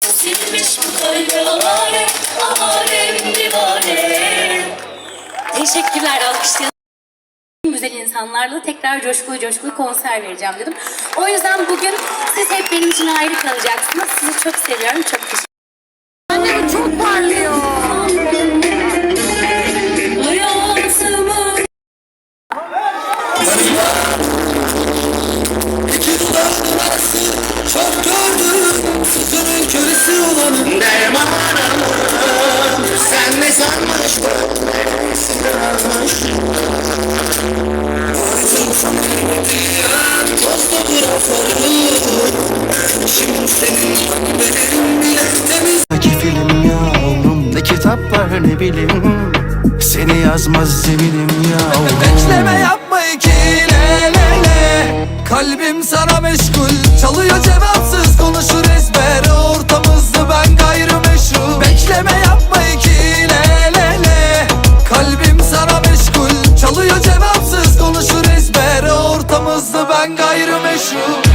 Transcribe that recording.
Silmiş bu alem, alem divane. Teşekkürler alkışlayalım. Güzel insanlarla tekrar coşkulu coşkulu konser vereceğim dedim. O yüzden bugün siz hep benim için ayrı kalacaksınız. Sizi çok seviyorum. Çok teşekkür Anne bu çok parlıyor. Hayatımı yapar ne bileyim Seni yazmaz zeminim ya. Bekleme yapma iki le le le. Kalbim sana meşgul. Çalıyor cevapsız konuşur ezber. Ortamızda ben gayrimeşru Bekleme yapma iki le le le. Kalbim sana meşgul. Çalıyor cevapsız konuşur ezber. Ortamızda ben gayrimeşru